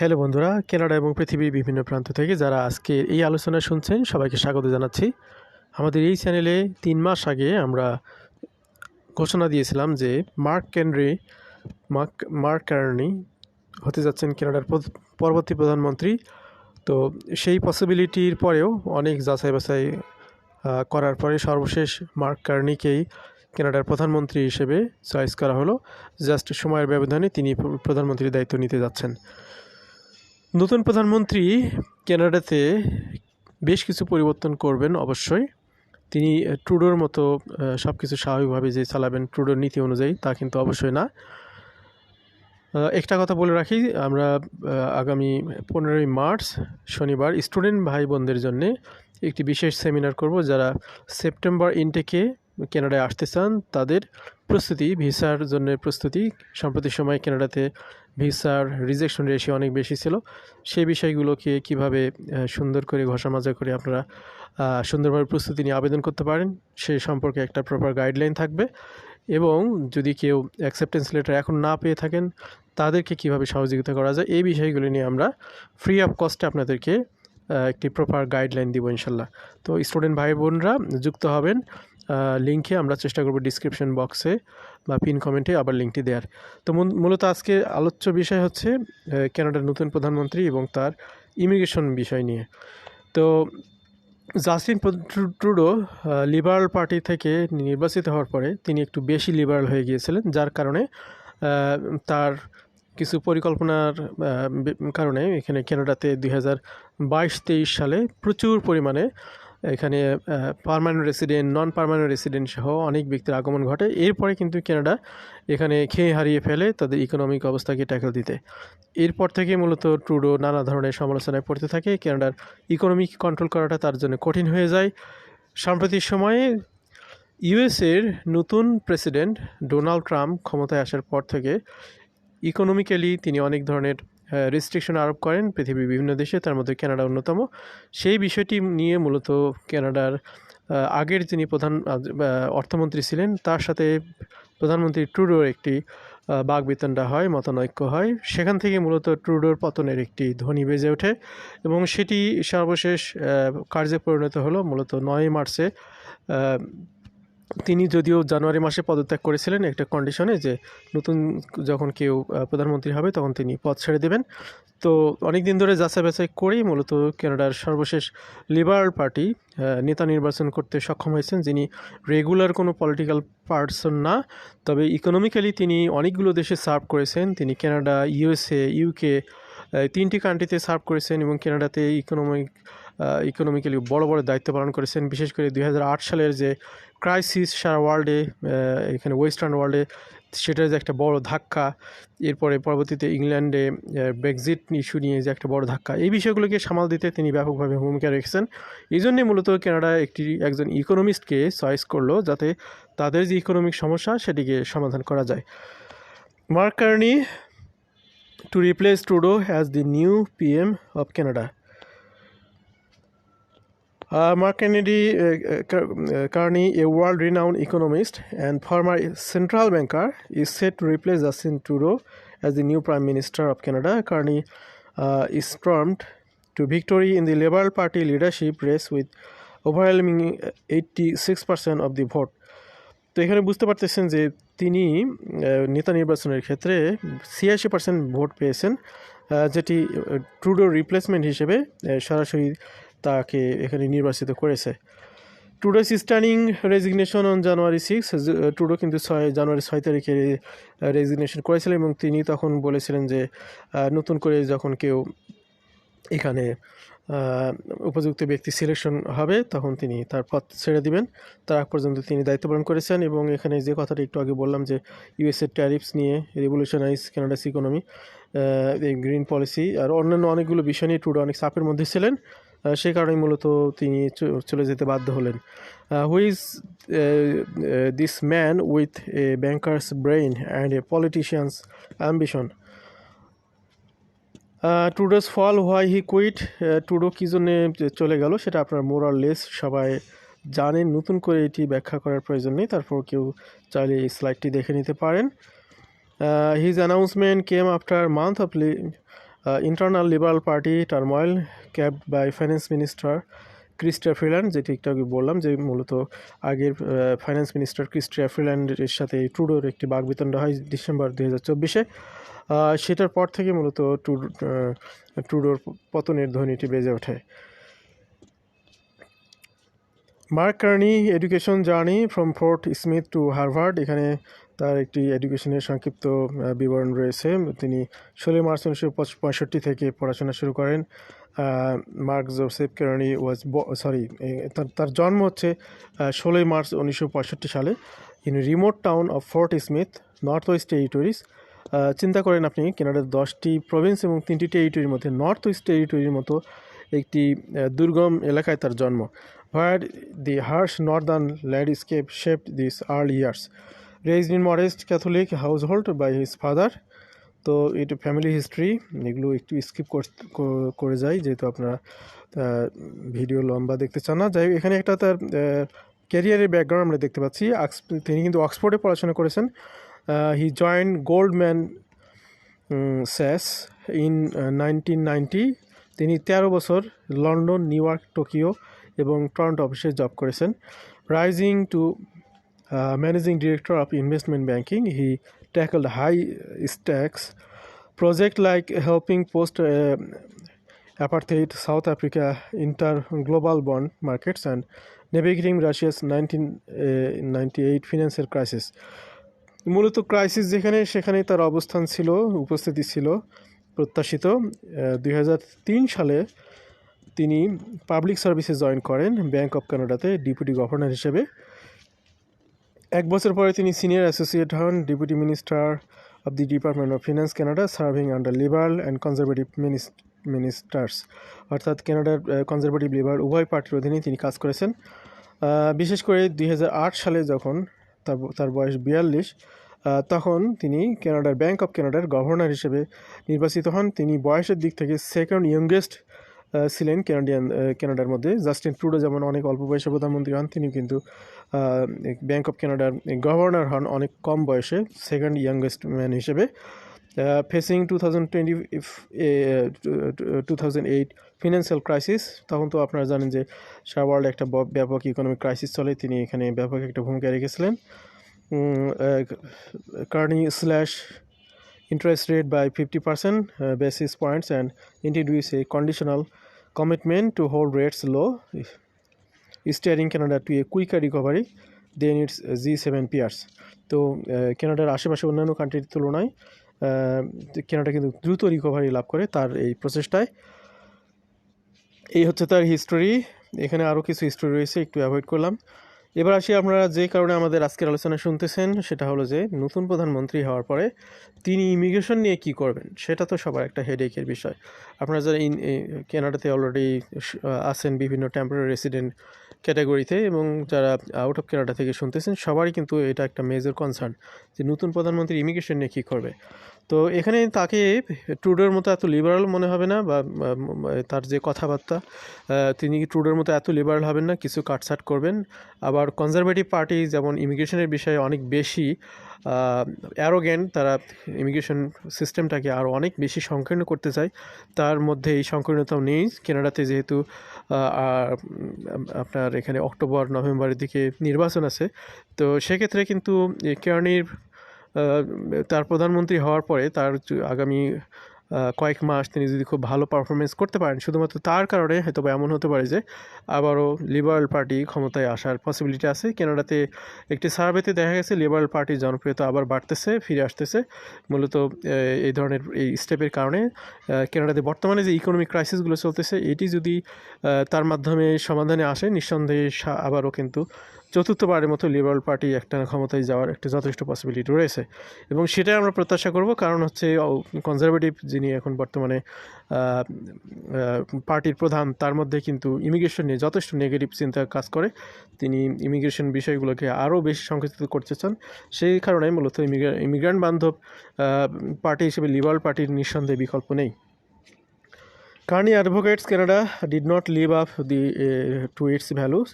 Hello বন্ধুরা, Canada এবং পৃথিবীর বিভিন্ন প্রান্ত থেকে যারা আজকে এই আলোচনা শুনছেন, সবাইকে স্বাগত জানাচ্ছি। আমাদের এই চ্যানেলে তিন মাস আগে আমরা ঘোষণা দিয়েছিলাম যে মার্ক কেনরি মার্ক মার্ক কার্নি হতে যাচ্ছেন কানাডার পরবর্তী প্রধানমন্ত্রী। তো সেই পসিবিলিটির পরেও অনেক যাচাই বাছাই করার পরে সর্বশেষ মার্ক কার্নিকেই কানাডার প্রধানমন্ত্রী হিসেবে চয়েস করা হলো। জাস্ট সময়ের ব্যবধানে তিনি প্রধানমন্ত্রীর দায়িত্ব নিতে যাচ্ছেন। নতুন প্রধানমন্ত্রী কানাডাতে বেশ কিছু পরিবর্তন করবেন অবশ্যই। তিনি ট্রুডোর মতো সব কিছু স্বাভাবিকভাবে যে চালাবেন ট্রুডোর নীতি অনুযায়ী তা কিন্তু অবশ্যই না। একটা কথা বলে রাখি, আমরা আগামী পনেরোই মার্চ, শনিবার, স্টুডেন্ট ভাই বোনদের জন্য একটি বিশেষ সেমিনার করব যারা সেপ্টেম্বর ইনটেকে কানাডায় আসতে চান, তাদের প্রস্তুতি, ভিসার জন্য প্রস্তুতি। সাম্প্রতিক সময় কানাডাতে ভিসার রিজেকশন রেশিও অনেক বেশি ছিল। সেই বিষয়গুলোকে কীভাবে সুন্দর করে ঘষা মাজা করে আপনারা সুন্দরভাবে প্রস্তুতি নিয়ে আবেদন করতে পারেন, সে সম্পর্কে একটা প্রপার গাইডলাইন থাকবে। এবং যদি কেউ অ্যাকসেপ্টেন্স লেটার এখন না পেয়ে থাকেন, তাদেরকে কীভাবে সহযোগিতা করা যায়, এই বিষয়গুলি নিয়ে আমরা ফ্রি অফ কস্টে আপনাদেরকে একটি প্রপার গাইডলাইন দিব ইনশাল্লাহ। তো স্টুডেন্ট ভাই বোনরা যুক্ত হবেন লিঙ্কে আমরা চেষ্টা করব ডিসক্রিপশন বক্সে বা পিন কমেন্টে আবার লিঙ্কটি দেওয়ার তো মূল- মূলত আজকে আলোচ্য বিষয় হচ্ছে আহ, কানাডার নতুন প্রধানমন্ত্রী এবং তার ইমিগ্রেশন বিষয় নিয়ে। তো Justin Tru- Tru- Trudeau Liberal Party থেকে নির্বাচিত হওয়ার পরে তিনি একটু বেশি লিবারাল হয়ে গিয়েছিলেন যার কারণে তার কিছু পরিকল্পনার কারণে এখানে কানাডাতে দুই হাজার বাইশ তেইশ সালে প্রচুর পরিমাণে এখানে permanent resident non permanent resident সহ অনেক ব্যক্তির আগমন ঘটে। এরপরে কিন্তু কানাডা এখানে খেয়ে হারিয়ে ফেলে তাদের ইকোনমিক অবস্থাকে ট্যাকল দিতে। এরপর থেকে মূলত ট্রুডো নানা ধরনের সমালোচনায় পড়তে থাকে। কানাডার ইকোনমিক কন্ট্রোল করাটা তার জন্য কঠিন হয়ে যায়। সাম্প্রতিক সময়ে ইউএসের নতুন প্রেসিডেন্ট ডোনাল্ড ট্রাম্প ক্ষমতায় আসার পর থেকে ইকোনমিক্যালি তিনি অনেক ধরনের রেস্ট্রিকশন আরোপ করেন পৃথিবীর বিভিন্ন দেশে, তার মধ্যে কানাডা অন্যতম। সেই বিষয়টি নিয়ে মূলত কানাডার আগের যিনি প্রধান অর্থমন্ত্রী ছিলেন, তার সাথে প্রধানমন্ত্রী ট্রুডোর একটি বাঘ বিতণ্ডা হয়, মতানৈক্য হয়। সেখান থেকে মূলত ট্রুডোর পতনের একটি ধ্বনি বেজে ওঠে এবং সেটি সর্বশেষ কার্যে পরিণত হলো মূলত নয় মার্চে তিনি যদিও জানুয়ারি মাসে পদত্যাগ করেছিলেন একটা কন্ডিশনে যে নতুন যখন কেউ প্রধানমন্ত্রী হবে তখন তিনি পদ ছেড়ে দেবেন। তো অনেক দিন ধরে যাচাই বাছাই করেই মূলত কানাডার সর্বশেষ লিবারাল পার্টি নেতা নির্বাচন করতে সক্ষম হয়েছেন, যিনি রেগুলার কোনো পলিটিক্যাল পার্সন না। তবে ইকোনমিক্যালি তিনি অনেকগুলো দেশে সার্ভ করেছেন। তিনি কানাডা ইউএসএ ইউকে তিনটি কান্ট্রিতে সার্ভ করেছেন এবং কানাডাতে ইকোনমিক ইকোনমিক্যালি বড় বড় দায়িত্ব পালন করেছেন। বিশেষ করে দুই হাজার আট সালের যে ক্রাইসিস সারা ওয়ার্ল্ডে এখানে ওয়েস্টার্ন ওয়ার্ল্ডে সেটার যে একটা বড় ধাক্কা, এরপরে পরবর্তীতে ইংল্যান্ডে ব্রেক্সিট ইস্যু নিয়ে যে একটা বড় ধাক্কা, এই বিষয়গুলোকে সামাল দিতে তিনি ব্যাপকভাবে ভূমিকা রেখেছেন। এই জন্যে মূলত কানাডা একটি একজন ইকোনমিস্টকে চয়েস করল, যাতে তাদের যে ইকোনমিক সমস্যা, সেটিকে সমাধান করা যায়। Mark Carney, to replace Trudeau as the new PM of Canada. Uh, Mark Kennedy uh, uh, Carney, a world-renowned economist and former central banker, is set to replace Justin Trudeau as the new Prime Minister of Canada. Carney uh, is stormed to victory in the Liberal Party leadership race with overwhelming 86% of the vote. তো এখানে বুঝতে পারতেছেন যে তিনি নেতা নির্বাচনের ক্ষেত্রে ছিয়াশি পার্সেন্ট ভোট পেয়েছেন যেটি ট্রুডোর রিপ্লেসমেন্ট হিসেবে সরাসরি তাকে এখানে নির্বাচিত করেছে। Trudeau's stunning resignation on January six টুডো কিন্তু ছয় জানুয়ারি ছয় তারিখে রেজিগনেশন করেছিলেন এবং তিনি তখন বলেছিলেন যে নতুন করে যখন কেউ এখানে উপযুক্ত ব্যক্তি সিলেকশন হবে, তখন তিনি তার পথ ছেড়ে দিবেন। তার আগ পর্যন্ত তিনি দায়িত্ব পালন করেছেন এবং এখানে যে কথাটা একটু আগে বললাম যে ইউএসএর ট্যারিফস নিয়ে revolutionize Canada's economy green policy আর অন্যান্য অনেকগুলো বিষয় নিয়ে টুডো অনেক চাপের মধ্যে ছিলেন। সে কারণে মূলত তিনি চলে যেতে বাধ্য হলেন। Who's this man with a banker's brain and a politician's ambition Trudeau's fall why he quit টুডো কী জন্যে চলে গেল সেটা আপনার মোরাল লেস সবাই জানেন। নতুন করে এটি ব্যাখ্যা করার প্রয়োজন নেই, তারপর কেউ চাইলে এই স্লাইডটি দেখে নিতে পারেন। His announcement came after month of internal Liberal Party turmoil capped by finance minister Chrystia Freeland যেটি একটু আগে বললাম যে মূলত আগের ফাইন্যান্স মিনিস্টার ক্রিস্টিয়া ফ্রিল্যান্ডের সাথে ট্রুডোর একটি বাগবিতণ্ড হয় ডিসেম্বর দু হাজার চব্বিশে। সেটার পর থেকে মূলত ট্রুডো ট্রুডোর পতনের ধ্বনিটি বেজে ওঠে। Mark Carney education journey from Fort Smith to Harvard এখানে তার একটি এডুকেশনের সংক্ষিপ্ত বিবরণ রয়েছে। তিনি ষোলোই মার্চ উনিশশো পঁয়ষট্টি থেকে পড়াশোনা শুরু করেন। Mark Joseph Carney was sorry তার জন্ম হচ্ছে ষোলোই মার্চ উনিশশো পঁয়ষট্টি সালে in remote town of Fort Smith, North West Territories. চিন্তা করেন আপনি, কেনাডার দশটি প্রভিন্স এবং তিনটি টেরিটরির মধ্যে নর্থ ওয়েস্ট টেরিটরির মতো একটি দুর্গম এলাকায় তার জন্ম। where the northern landscape landscape this these early years. In in Catholic Catholic household by his father, তো এটা ফ্যামিলি হিস্ট্রি এগুলো একটু স্কিপ করে যাই যেহেতু আপনারা ভিডিও লম্বা দেখতে চান না। যাই এখানে একটা তার ক্যারিয়ারের ব্যাকগ্রাউন্ড আমরা দেখতে পাচ্ছি। তিনি কিন্তু অক্সফোর্ডে পড়াশোনা করেছেন। He joined Goldman Sachs in nineteen ninety তিনি তেরো বছর লন্ডন নিউ ইয়র্ক টোকিও এবং টরন্টো অফিসে জব করেছেন। Rising to managing director of investment banking he tackled high stakes project like helping post uh, apartheid South Africa inter global bond markets and navigating Russia's 1998 financial crisis. মূলত crisis যেখানে সেখানে তার অবস্থান ছিল উপস্থিতি ছিল প্রত্যাশিত দুই হাজার তিন সালে তিনি পাবলিক সার্ভিসে জয়েন করেন ব্যাংক অফ কানাডাতে ডেপুটি গভর্নর হিসেবে এক বছর পরে তিনি সিনিয়র অ্যাসোসিয়েট হন, deputy minister of the department of finance Canada, serving under liberal and conservative ministers. অর্থাৎ কানাডার কনজারভেটিভ লিবার উভয় পার্টির অধীনে তিনি কাজ করেছেন। বিশেষ করে দুই হাজার আট সালে যখন তার তার বয়স বিয়াল্লিশ তখন তিনি কানাডার, ব্যাংক অফ কানাডার গভর্নর হিসেবে নির্বাচিত হন। তিনি বয়সের দিক থেকে সেকেন্ড ইয়ংগেস্ট ছিলেন কানাডিয়ান কানাডার মধ্যে। জাস্টিন ট্রুডো যেমন অনেক অল্প বয়সে প্রধানমন্ত্রী হন তিনি কিন্তু ব্যাঙ্ক অফ কানাডার গভর্নর হন অনেক কম বয়সে সেকেন্ড ইয়াংগেস্ট ম্যান হিসেবে। Facing two thousand twenty two thousand eight financial crisis তখন তো আপনারা জানেন যে সারা ওয়ার্ল্ডে একটা ব্যাপক ইকোনমিক ক্রাইসিস চলে, তিনি এখানে ব্যাপক একটা ভূমিকা রেখেছিলেন। Carney slash interest rate by 50% uh, basis points and introduce a conditional commitment to hold rates low, steering Canada to a quicker recovery than its G7 peers. তো কানাডার আশেপাশে অন্যান্য কান্ট্রির তুলনায় কানাডা কিন্তু দ্রুত রিকভারি লাভ করে তার এই প্রচেষ্টায় এই হচ্ছে তার হিস্টোরি এখানে আরও কিছু হিস্টোরি রয়েছে একটু অ্যাভয়েড করলাম এবার আসি আপনারা যে কারণে আমাদের আজকের আলোচনা শুনতেছেন, সেটা হলো যে নতুন প্রধানমন্ত্রী হওয়ার পরে তিনি ইমিগ্রেশন নিয়ে কি করবেন, সেটা তো সবার একটা হেডেকের বিষয়। আপনারা যারা ইন কানাডাতে অলরেডি আছেন বিভিন্ন টেম্পোরারি রেসিডেন্ট ক্যাটাগরিতে এবং যারা আউট অফ কানাডা থেকে শুনতেছেন, সবারই কিন্তু এটা একটা মেজর কনসার্ন যে নতুন প্রধানমন্ত্রী ইমিগ্রেশন নিয়ে কী করবে। তো এখানে তাকে ট্রুডোর মতো এত লিবারাল মনে হবে না বা তার যে কথাবার্তা তিনি ট্রুডোর মতো এত লিবারাল হবেন না, কিছু কাটছাট করবেন। আবার কনজারভেটিভ পার্টি যেমন ইমিগ্রেশনের বিষয়ে অনেক বেশি অ্যারোগেন্ট তারা ইমিগ্রেশন সিস্টেমটাকে আরও অনেক বেশি সংকীর্ণ করতে চায়। তার মধ্যে এই সংকীর্ণতাও নেই। কেনাডাতে যেহেতু আপনার এখানে অক্টোবর, নভেম্বরের দিকে নির্বাচন আছে, তো সেক্ষেত্রে কিন্তু কেরানির তার প্রধানমন্ত্রী হওয়ার পরে তার আগামী কয়েক মাস তিনি যদি খুব ভালো পারফরমেন্স করতে পারেন, শুধুমাত্র তার কারণে হয়তো এমন হতে পারে যে আবারও লিবারাল পার্টি ক্ষমতায় আসার পসিবিলিটি আছে। কেনাডাতে একটি সার্ভেতে দেখা গেছে লিবারাল পার্টির জনপ্রিয়তা আবার বাড়তেছে, ফিরে আসতেছে। মূলত এই ধরনের, এই স্টেপের কারণে কেনাডাতে বর্তমানে যে ইকোনমিক ক্রাইসিসগুলো চলতেছে, এটি যদি তার মাধ্যমে সমাধানে আসে, নিঃসন্দেহে আবারও কিন্তু চতুর্থবারের মতো লিবারাল পার্টি একটা ক্ষমতায় যাওয়ার একটা যথেষ্ট পসিবিলিটি রয়েছে। এবং সেটাই আমরা প্রত্যাশা করব কারণ হচ্ছে কনজারভেটিভ যিনি এখন বর্তমানে পার্টির প্রধান তার মধ্যে কিন্তু ইমিগ্রেশন নিয়ে যথেষ্ট নেগেটিভ চিন্তা কাজ করে। তিনি ইমিগ্রেশন বিষয়গুলোকে আরও বেশি সংকুচিত করতে চান। সেই কারণে মূলত ইমিগ্রান্ট বান্ধব পার্টি হিসেবে লিবারাল পার্টির নিঃসন্দেহে বিকল্প নেই। Advocates Canada did not live up the, uh, to its values.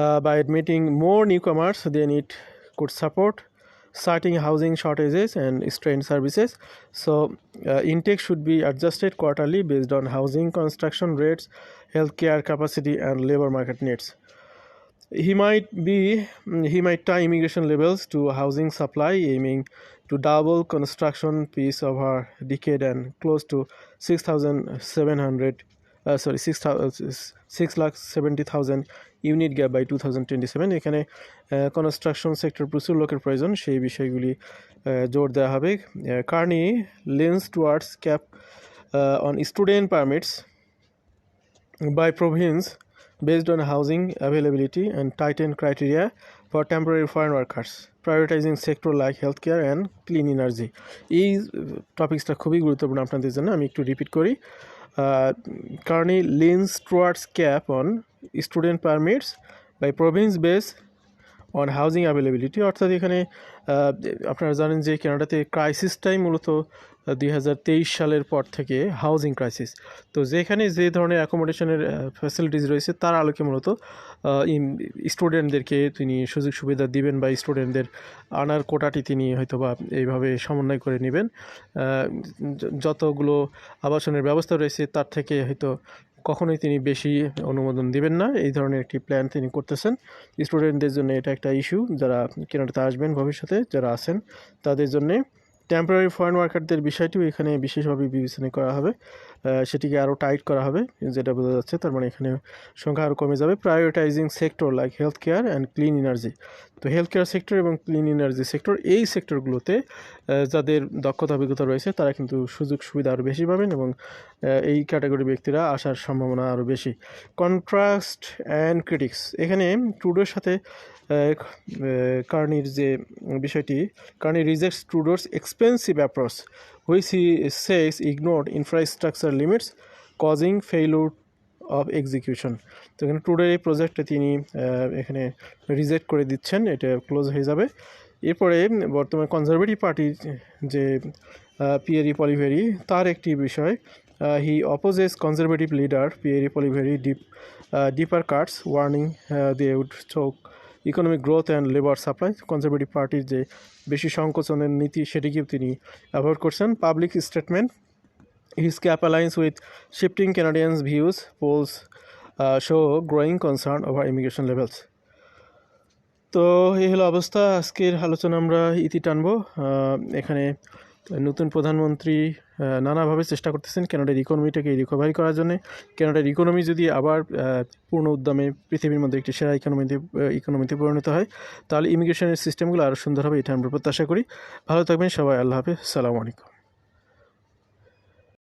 uh, by admitting more newcomers than it could support citing housing shortages and strained services so uh, intake should be adjusted quarterly based on housing construction rates healthcare capacity and labor market needs he might be mm, he might tie immigration levels to housing supply aiming to double construction piece over a decade and close to 6700 uh, sorry six thousand. Uh, six lakh seventy thousand unit gap by two thousand twenty seven এখানে construction sector প্রচুর লোকের প্রয়োজন, সেই বিষয়গুলি জোর দেওয়া হবে। Carney leans towards cap on student permits by by province based housing availability and tighten criteria for temporary foreign workers prioritizing sector like health care and clean energy এই টপিক্সটা খুবই গুরুত্বপূর্ণ আপনাদের জন্য, আমি একটু রিপিট করি। কারণে leans towards cap on student permits by province base on housing availability অর্থাৎ এখানে আপনারা জানেন যে কানাডাতে ক্রাইসিসটাই মূলত দুই হাজার তেইশ সালের পর থেকে হাউজিং ক্রাইসিস তো যেখানে যে ধরনের অ্যাকোমোডেশনের ফ্যাসিলিটিস রয়েছে, তার আলোকে মূলত স্টুডেন্টদেরকে তিনি সুযোগ সুবিধা দিবেন বা স্টুডেন্টদের আনার কোটাটি তিনি হয়তো বা এইভাবে সমন্বয় করে নেবেন। যতগুলো আবাসনের ব্যবস্থা রয়েছে, তার থেকে হয়তো কখনোই তিনি বেশি অনুমোদন দিবেন না। এই ধরনের একটি প্ল্যান তিনি করতেছেন। স্টুডেন্টদের জন্য এটা একটা ইস্যু যারা কেনাডাতে আসবেন ভবিষ্যতে, যারা আছেন, তাদের জন্যে টেম্পোরারি ফরেন ওয়ার্কারদের বিষয়টিও এখানে বিশেষভাবে বিবেচনা করা হবে। সেটিকে আরও টাইট করা হবে যেটা বোঝা যাচ্ছে। তার মানে এখানে সংখ্যা আরও কমে যাবে। Prioritizing sector like health care and clean energy তো হেলথ কেয়ার সেক্টর এবং ক্লিন এনার্জি সেক্টর এই সেক্টরগুলোতে যাদের দক্ষতা, অভিজ্ঞতা রয়েছে, তারা কিন্তু সুযোগ সুবিধা আরও বেশি পাবেন এবং এই ক্যাটাগরি ব্যক্তিরা আসার সম্ভাবনা আরও বেশি। কন্ট্রাস্ট অ্যান্ড ক্রিটিক্স এখানে ট্রুডোর সাথে কার্নির যে বিষয়টি কার্নি রিজেক্টস ট্রুডোর expensive approach which he says ignore infrastructure limits causing failure of execution তো এখানে ট্রুডোর এই প্রজেক্টটা তিনি এখানে রিজেক্ট করে দিচ্ছেন, এটা ক্লোজ হয়ে যাবে। এরপরে বর্তমান কনজারভেটিভ পার্টির যে পিয়ারি পলিভেরি তার একটি বিষয় he opposes conservative leader Pierre Poilievre deep deeper cuts warning they would choke economic growth and labour supply conservative পার্টির যে বেশি সংকোচনের নীতি সেটিকেও তিনি অ্যাভয়েড করছেন public statement cap aligns with shifting Canadians' views. Polls uh, show growing concern over immigration levels. তো এই হলো অবস্থা আজকের আলোচনা আমরা ইতি টানবো এখানে নতুন প্রধানমন্ত্রী নানাভাবে চেষ্টা করতেছেন কেনডার ইকোনমিটাকে রিকভারি করার জন্য। কানাডার ইকোনমি যদি আবার পূর্ণ উদ্যমে পৃথিবীর মধ্যে একটি সেরা ইকোনমিতে ইকোনমিতে পরিণত হয়, তাহলে ইমিগ্রেশনের সিস্টেমগুলো আরও সুন্দর হবে এটা আমরা প্রত্যাশা করি। ভালো থাকবেন সবাই, আল্লাহ হাফেজ। সালামু আলাইকুম।